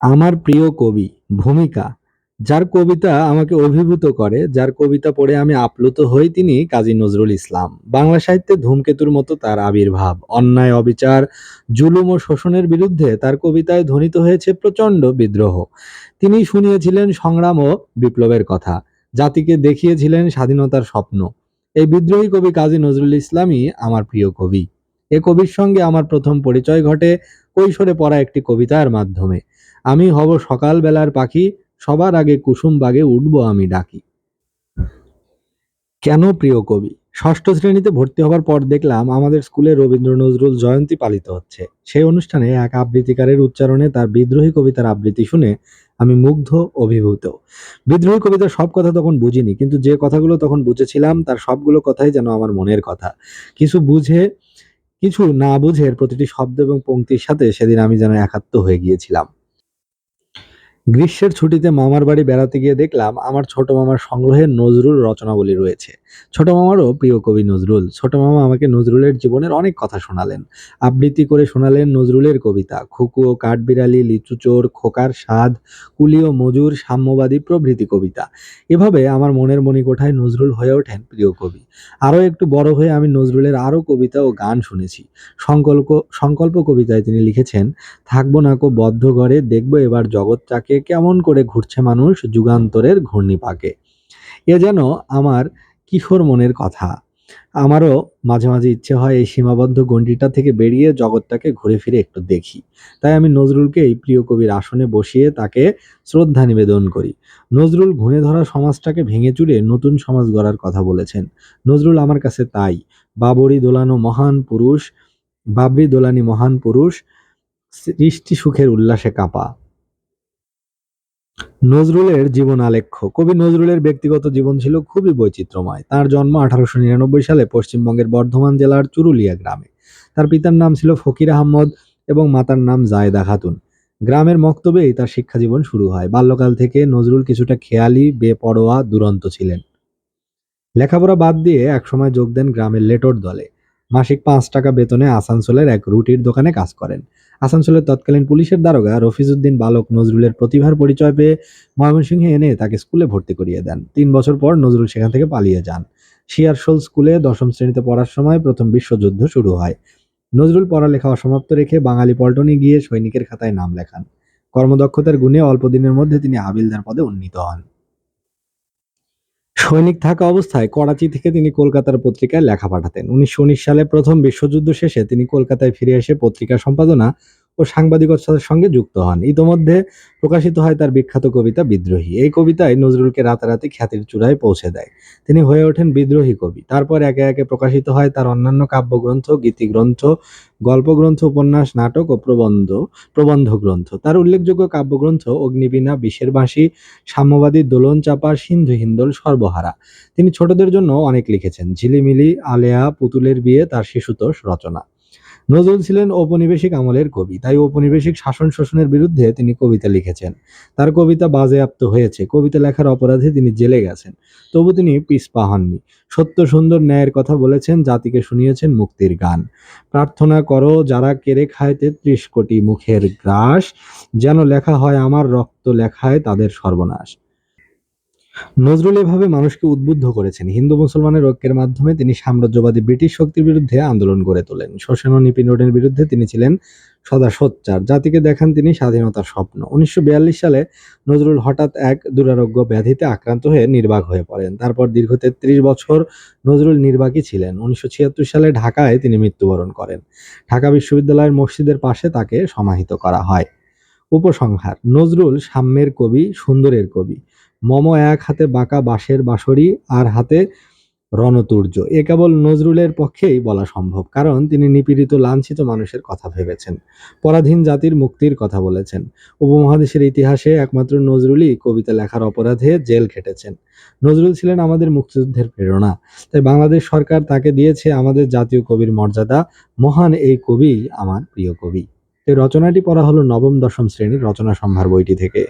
আমার প্রিয় কবি, ভূমিকা, যার কবিতা আমাকে অভিভূত করে, যার কবিতা পড়ে আমি আপ্লুত হই তিনি কাজী নজরুল ইসলাম। বাংলা সাহিত্যে ধূমকেতুর মতো তার আবির্ভাব। অন্যায়, অবিচার, জুলুম ও শোষণের বিরুদ্ধে তার কবিতায় ধ্বনিত হয়েছে প্রচণ্ড বিদ্রোহ। তিনি শুনিয়েছিলেন সংগ্রাম ও বিপ্লবের কথা। জাতিকে দেখিয়েছিলেন স্বাধীনতার স্বপ্ন। এই বিদ্রোহী কবি কাজী নজরুল ইসলামই আমার প্রিয় কবি। এ কবির সঙ্গে আমার প্রথম পরিচয় ঘটে কৈশোরে পড়া একটি কবিতার মাধ্যমে। আমি হব সকালবেলার পাখি, সবার আগে কুসুম বাগে উঠব আমি ডাকি। কেন প্রিয় কবি? ষষ্ঠ শ্রেণীতে ভর্তি হবার পর দেখলাম আমাদের স্কুলে রবীন্দ্র নজরুল জয়ন্তী পালিত হচ্ছে। সেই অনুষ্ঠানে এক আবৃত্তিকারের উচ্চারণে তার বিদ্রোহী কবিতার আবৃত্তি শুনে আমি মুগ্ধ, অভিভূত। বিদ্রোহী কবিতার সব কথা তখন বুঝিনি, কিন্তু যে কথাগুলো তখন বুঝেছিলাম তার সবগুলো কথাই যেন আমার মনের কথা। কিছু বুঝে, কিছু না বুঝে প্রতিটি শব্দ এবং পংক্তির সাথে সেদিন আমি যেন একাত্ম হয়ে গিয়েছিলাম। গ্রীষ্মের ছুটিতে মামার বাড়ি বেড়াতে গিয়ে দেখলাম আমার ছোট মামার সংগ্রহে নজরুল রচনাবলী রয়েছে। ছোট মামারও প্রিয় কবি নজরুল। ছোট মামা আমাকে নজরুলের জীবনের অনেক কথা শোনালেন। আবৃত্তি করে শোনালেন নজরুলের কবিতা। খুকু ও কাঠবিড়ালি লিচুচোর খোকার স্বাদ কুলি ও মজুর, সাম্যবাদী প্রভৃতি কবিতা। এভাবে আমার মনের মণিকোঠায় নজরুল হয়ে ওঠেন প্রিয় কবি। আরও একটু বড় হয়ে আমি নজরুলের আরও কবিতা ও গান শুনেছি। সংকল্প সংকল্প কবিতায় তিনি লিখেছেন, থাকব নাকো বদ্ধ ঘরে, দেখব এবার জগৎটাকে কেমন করে ঘুরছে মানুষ যুগান্তরের ঘূর্ণিপাকে। এ যেন আমার কিশোর মনের কথা। আমারও মাঝে মাঝে ইচ্ছে হয় এই সীমাবদ্ধ গণ্ডিটা থেকে বেরিয়ে জগৎটাকে ঘুরে ফিরে একটু দেখি। তাই আমি নজরুলকে এই প্রিয় কবির আসনে বসিয়ে তাকে শ্রদ্ধা নিবেদন করি। নজরুল ঘুণে ধরা সমাজটাকে ভেঙে চুরে নতুন সমাজ গড়ার কথা বলেছেন। নজরুল আমার কাছে তাই। বাবরি দোলানো মহান পুরুষ, বাবরি দোলানি মহান পুরুষ, সৃষ্টি সুখের উল্লাসে কাঁপা। নজরুলের জীবন আলেখ্য। কবি নজরুলের ব্যক্তিগত জীবন ছিল খুবই বৈচিত্র্যময়। তার জন্ম আঠারোশো নিরানব্বই সালে পশ্চিমবঙ্গের বর্ধমান জেলার চুরুলিয়া গ্রামে। তার পিতার নাম ছিল ফকির আহমদ এবং মাতার নাম জায়দা খাতুন। গ্রামের মক্তবেই তার শিক্ষা জীবন শুরু হয়। বাল্যকাল থেকে নজরুল কিছুটা খেয়ালি, বেপরোয়া, দুরন্ত ছিলেন। লেখাপড়া বাদ দিয়ে একসময় যোগ দেন গ্রামের লেটর দলে। মাসিক পাঁচ টাকা বেতনে আসানসোলের এক রুটির দোকানে কাজ করেন। আসানসোলের তৎকালীন পুলিশের দারোগা রফিজউদ্দিন বালক নজরুলের প্রতিভার পরিচয় পেয়ে ময়মনসিংহে এনে তাকে স্কুলে ভর্তি করিয়ে দেন। তিন বছর পর নজরুল সেখান থেকে পালিয়ে যান। শিয়ারশোল স্কুলে দশম শ্রেণীতে পড়ার সময় প্রথম বিশ্বযুদ্ধ শুরু হয়। নজরুল পড়ালেখা অসমাপ্ত রেখে বাঙালি পল্টনে গিয়ে সৈনিকের খাতায় নাম লেখান। কর্মদক্ষতার গুণে অল্প দিনের মধ্যে তিনি হাবিলদার পদে উন্নীত হন। সৈনিক থাকা অবস্থায় করাচি থেকে তিনি কলকাতার পত্রিকায় লেখা পাঠাতেন। উনিশশো উনিশ সালে প্রথম বিশ্বযুদ্ধ শেষে তিনি কলকাতায় ফিরে এসে পত্রিকা সম্পাদনা ও সাংবাদিকতার সঙ্গে যুক্ত হন। ইতোমধ্যে প্রকাশিত হয় তার বিখ্যাত কবিতা বিদ্রোহী। এই কবিতায় নজরুলকে রাতারাতি খ্যাতির চূড়ায় পৌঁছে দেয়। তিনি হয়ে ওঠেন বিদ্রোহী কবি। তারপর একে একে প্রকাশিত হয় তার অন্যান্য কাব্যগ্রন্থ, গীতিগ্রন্থ, গল্পগ্রন্থ, উপন্যাস, নাটক ও প্রবন্ধ প্রবন্ধ গ্রন্থ। তার উল্লেখযোগ্য কাব্যগ্রন্থ অগ্নিবীণা, বিষের বাঁশি, সাম্যবাদী দোলন চাপা, সিন্ধু হিন্দোল সর্বহারা। তিনি ছোটদের জন্য অনেক লিখেছেন। ঝিলিমিলি, আলেয়া, পুতুলের বিয়ে, তার শিশুতোষ রচনা। নজরুল ছিলেন ঔপনিবেশিক আমলের কবি, তাই ঔপনিবেশিক শাসন শোষণের বিরুদ্ধে তিনি কবিতা লিখেছেন। তার কবিতা বাজেয়াপ্ত হয়েছে, কবিতা লেখার অপরাধে তিনি জেলে গেছেন, তবু তিনি পিছপা হননি। সত্য সুন্দর ন্যায়ের কথা বলেছেন, জাতিকে শুনিয়েছেন মুক্তির গান। প্রার্থনা করো, যারা কেড়ে খায় তেত্রিশ কোটি মুখের গ্রাস, যেন লেখা হয়, আমার রক্ত লেখায় তাদের সর্বনাশ। নজরুল এভাবে মানুষকে উদ্বুদ্ধ করেছেন। হিন্দু মুসলমানের ঐক্যের মাধ্যমে তিনি সাম্রাজ্যবাদী ব্রিটিশ শক্তির বিরুদ্ধে আন্দোলন গড়ে তোলেন। শোষণ ও নিপীড়নের বিরুদ্ধে তিনি ছিলেন সদা সোচ্চার জাতিকে দেখান তিনি স্বাধীনতার স্বপ্ন। উনিশশো বিয়াল্লিশ সালে নজরুল হঠাৎ এক দুরারোগ্য ব্যাধিতে আক্রান্ত হয়ে নির্বাক হয়ে পড়েন। তারপর দীর্ঘ তেত্রিশ বছর নজরুল নির্বাকী ছিলেন। উনিশশো ছিয়াত্তর সালে ঢাকায় তিনি মৃত্যুবরণ করেন। ঢাকা বিশ্ববিদ্যালয়ের মসজিদের পাশে তাকে সমাহিত করা হয়। উপসংহার, নজরুল সাম্যের কবি, সুন্দরের কবি। মম এক হাতে বাঁকা বাঁশের বাঁশরি আর হাতে রণতুর্য। এ কেবল নজরুলের পক্ষেই বলা সম্ভব, কারণ তিনি নিপীড়িত, লাঞ্ছিত মানুষের কথা ভেবেছেন, পরাধীন জাতির মুক্তির কথা বলেছেন। উপমহাদেশের ইতিহাসে একমাত্র নজরুলই কবিতা লেখার অপরাধে জেল খেটেছেন। নজরুল ছিলেন আমাদের মুক্তিযুদ্ধের প্রেরণা, তাই বাংলাদেশ সরকার তাকে দিয়েছে আমাদের জাতীয় কবির মর্যাদা। মহান এই কবি আমার প্রিয় কবি। এই রচনাটি পড়া হলো নবম, দশম শ্রেণির রচনা সম্ভার বইটি থেকে।